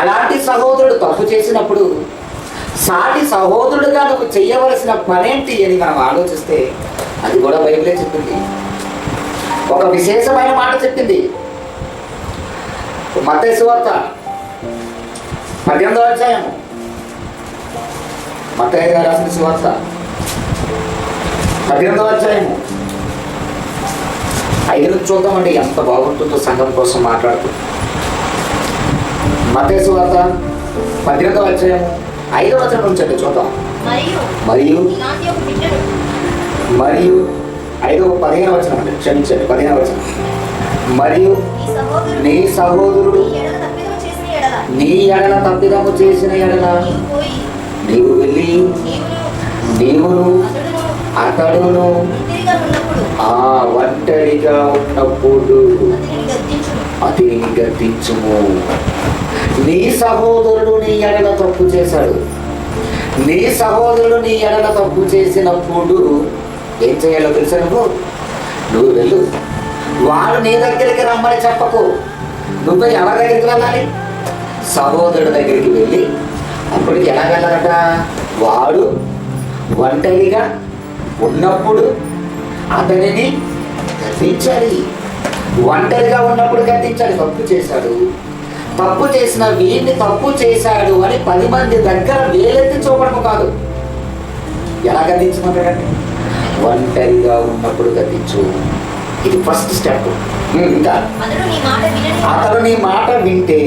అలాంటి సహోదరుడు తప్పు చేసినప్పుడు సాటి సహోదరుడుగా నువ్వు చేయవలసిన పనేంటి అని మనం ఆలోచిస్తే అది కూడా బైబిలే చెప్పింది. ఒక విశేషమైన మాట చెప్పింది. మతేశ్వార్త పద్దెనిమిదో అధ్యాయము. మతయ్య గారు రాసిన శువార్త పద్దెనిమిదో అధ్యాయము. ఐదు నుంచి చూద్దామండి ఎంత బాగుంటుందో సంఘం కోసం మాట్లాడుతూ. మత్తయ్య సువార్త పద్దెనిమిదో అధ్యాయము ఐదో వచనం నుంచి అండి చూద్దాం. మరియు మరియు ఇలాంటి ఒక బిడ్డను మరియు ఐదో పదిహేను వచనం అండి క్షమించండి పదిహేను వచనం. మరియు నీ సహోదరుడు నీ ఎడల తప్పిదము చేసిన ఎడల నీవు వెళ్ళి నీవును అతడును ఆ ఒంటరిగా ఉన్నప్పుడు అతి గద్దించును నీ సహోదరుడు నీ ఎడల తప్పు చేశాడు. నీ సహోదరుడు నీ ఎడల తప్పు చేసినప్పుడు ఏం చేయాలో తెలుసా నువ్వు? నువ్వు వెళ్ళు. వాడు నీ దగ్గరికి రమ్మని చెప్పకు. నువ్వు ఎవరి దగ్గరికి వెళ్ళాలి? సహోదరుడి దగ్గరికి వెళ్ళి అప్పుడు ఎలా వెళ్ళాలట? వాడు ఒంటరిగా ఉన్నప్పుడు అతనిని గద్దించాలి. ఒంటరిగా ఉన్నప్పుడు గద్దించాలి తప్పు చేశాడు. తప్పు చేసిన వీడిని తప్పు చేశాడు అని పది మంది దగ్గర వేలెత్తి చూపడము కాదు. ఎలా గద్దించమంటాడంటే ఒంటరిగా ఉన్నప్పుడు గద్దించు ఇది ఫస్ట్ స్టెప్ ఇంకా? అతడు నీ మాట వింటే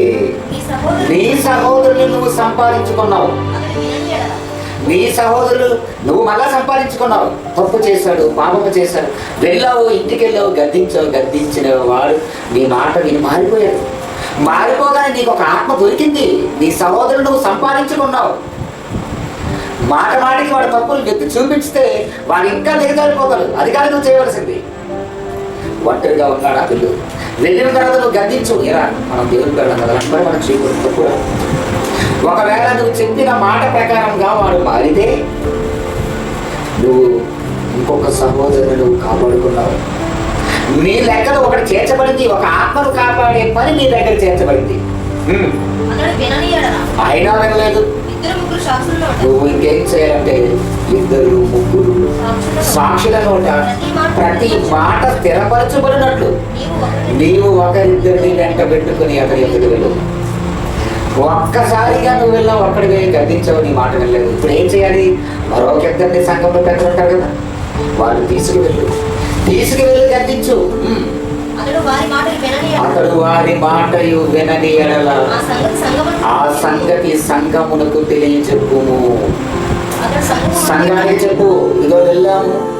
నీ సహోదరుని నువ్వు సంపాదించుకున్నావు. నీ సహోదరులు నువ్వు మళ్ళా సంపాదించుకున్నావు. తప్పు చేశాడు పాపపు చేశాడు. వెళ్ళావు ఇంటికి వెళ్ళావు గద్దించావు గద్దించిన వాడు నీ మాట విని మారిపోయాడు. మారిపోగానే నీకు ఒక ఆత్మ దొరికింది. నీ సహోదరులు నువ్వు సంపాదించుకున్నావు. మాట మాటికి వాడు తప్పులు వ్యక్తి చూపించితే వాడు ఇంకా దిగజారిపోతాడు. అది నువ్వు చేయవలసింది. ఒంటరిగా ఉన్నాడా పిల్లలు వెళ్ళిన తర్వాత నువ్వు గద్దించు. ఇలా మనం దేవుని వెళ్ళాం కదా మనం చేయకూడదు తప్పు ఒకవేళ నువ్వు చెప్పిన మాట ప్రకారంగా వాడు మారితే నువ్వు ఇంకొక సహోదరుని నువ్వు కాపాడుకున్నావు. నీ లెక్కలో ఒకటి చేర్చబడింది ఒక ఆత్మను కాపాడే పని నీ దగ్గర చేర్చబడింది. అయినా వినలేదు. నువ్వు ఇంకేం చేయాలంటే ఇద్దరు ముగ్గురు సాక్షుల నోట ప్రతి మాట స్థిరపరచబడినట్లు. నీవు ఒకరిద్దరిని వెంట పెట్టుకుని అతని ఎదురు వెళ్ళు ఒక్కసారిగా నువ్వు వెళ్ళావు అక్కడికి గద్దించావు నీ మాట వెళ్ళలేదు ఇప్పుడు ఏం చేయాలి? మరొక ఇద్దరిని సంఘంలో పెద్దలు ఉంటారు కదా. వాళ్ళు తీసుకువెళ్ళు. తీసుకువెళ్ళి గద్దించు. ఉమ్. అతడు వారి మాటలు వినని ఎడల ఆ సంగతి సంఘమునకు తెలియచెప్పుము. సంఘానికి చెప్పు. ఇదో వెళ్ళాము.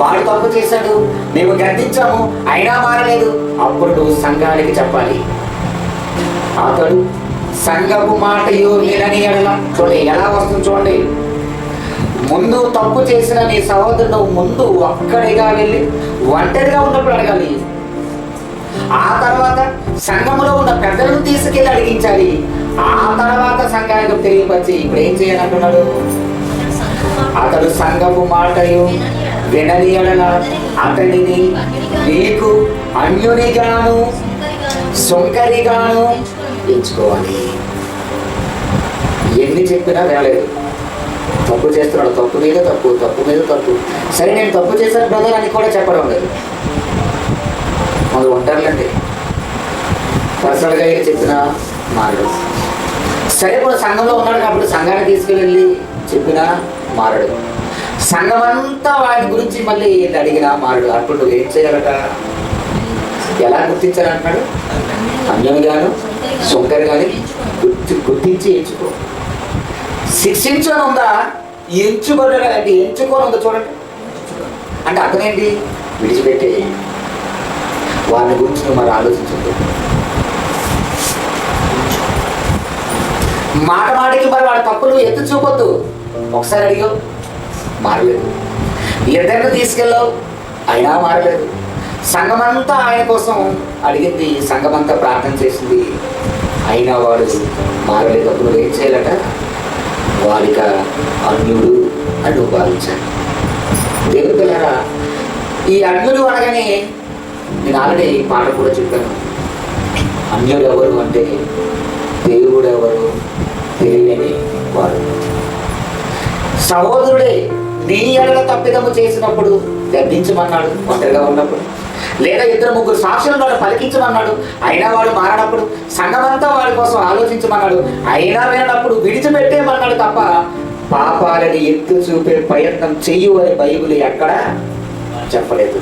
వాడు తప్పు చేశాడు. మేము గద్దించాము. అయినా మారలేదు. అప్పుడు నువ్వు సంఘానికి చెప్పాలి. అతడు సంఘపు మాటయు వినని ఎడల. చూడండి ఎలా వస్తుంది చూడండి. ముందు తప్పు చేసిన నీ సహోదరుడు ముందు ఒక్కడిగా వెళ్ళి ఒంటరిగా ఉన్నప్పుడు అడగాలి. ఆ తర్వాత సంఘములో ఉన్న పెద్దలను తీసుకెళ్ళి అడిగించాలి. ఆ తర్వాత సంఘానికి తెలియపరిచి ఇప్పుడు ఏం చేయాలంటున్నాడు? అతడు అతడు సంఘపు మాటయు వినని ఎడల. అతడిని నీకు అన్యునిగాను సుంకరిగాను. సొంకరిగాను ఎంచుకోవాలి. ఎన్ని చెప్పినా వినలేదు. తప్పు చేస్తున్నాడు తప్పు మీద తప్పు తప్పు మీద తప్పు. సరే నేను తప్పు చేశాను బ్రదర్ అని కూడా చెప్పడం లేదు. మొదలు ఉంటారులేండి పర్సనల్గా ఏం చెప్పినా మారడు. సరే ఇప్పుడు సంఘంలో ఉన్నాడు కాబట్టి సంఘాన్ని తీసుకెళ్ళి చెప్పినా మారడు. సంఘం అంతా వాడి గురించి మళ్ళీ అడిగినా మారడు. అప్పుడు ఏం చేయాలట? ఎలా గుర్తించాలంటున్నాడు అన్నం గాను సుంకర్ కానీ గుర్తి గుర్తించి ఎంచుకో. శిక్షించు అని ఉందా? ఎంచుకోవడం అంటే ఎంచుకోని ఉందా చూడండి. అంటే అర్థమేంటి విడిచిపెట్టే. వారిని గురించి నువ్వు మరి ఆలోచించద్దు. మాట మాటకి మరి వాడి తప్పులు ఎత్తు చూపొద్దు. ఒకసారి అడిగావు మారలేదు. ఇద్దరిని తీసుకెళ్ళావు అయినా మారలేదు. సంఘమంతా ఆయన కోసం అడిగింది సంఘమంతా ప్రార్థన చేసింది. అయినా వాడు మారలేటప్పుడు ఏం చేయాలట? వాడిక అన్యుడు అని నువ్వు దేవుడు పిల్లరా ఈ అన్యుడు అనగానే నేను ఆల్రెడీ పాట కూడా చెప్పాను. అన్యుడు ఎవరు అంటే దేవుడు ఎవరు తెలియని వాడు. సహోదరుడే నీ ఎడల తప్పిదము చేసినప్పుడు గద్దించమన్నాడు ఒంటరిగా ఉన్నప్పుడు. లేదా ఇద్దరు ముగ్గురు సాక్షులను వాడు పలికించమన్నాడు. అయినా వాడు మారనప్పుడు సంఘమంతా వాడి కోసం ఆలోచించమన్నాడు. అయినా వినప్పుడు విడిచిపెట్టేమన్నాడు తప్ప పాపాలని ఎత్తు చూపే ప్రయత్నం చెయ్యు అని బైబిల్ ఎక్కడ చెప్పలేదు.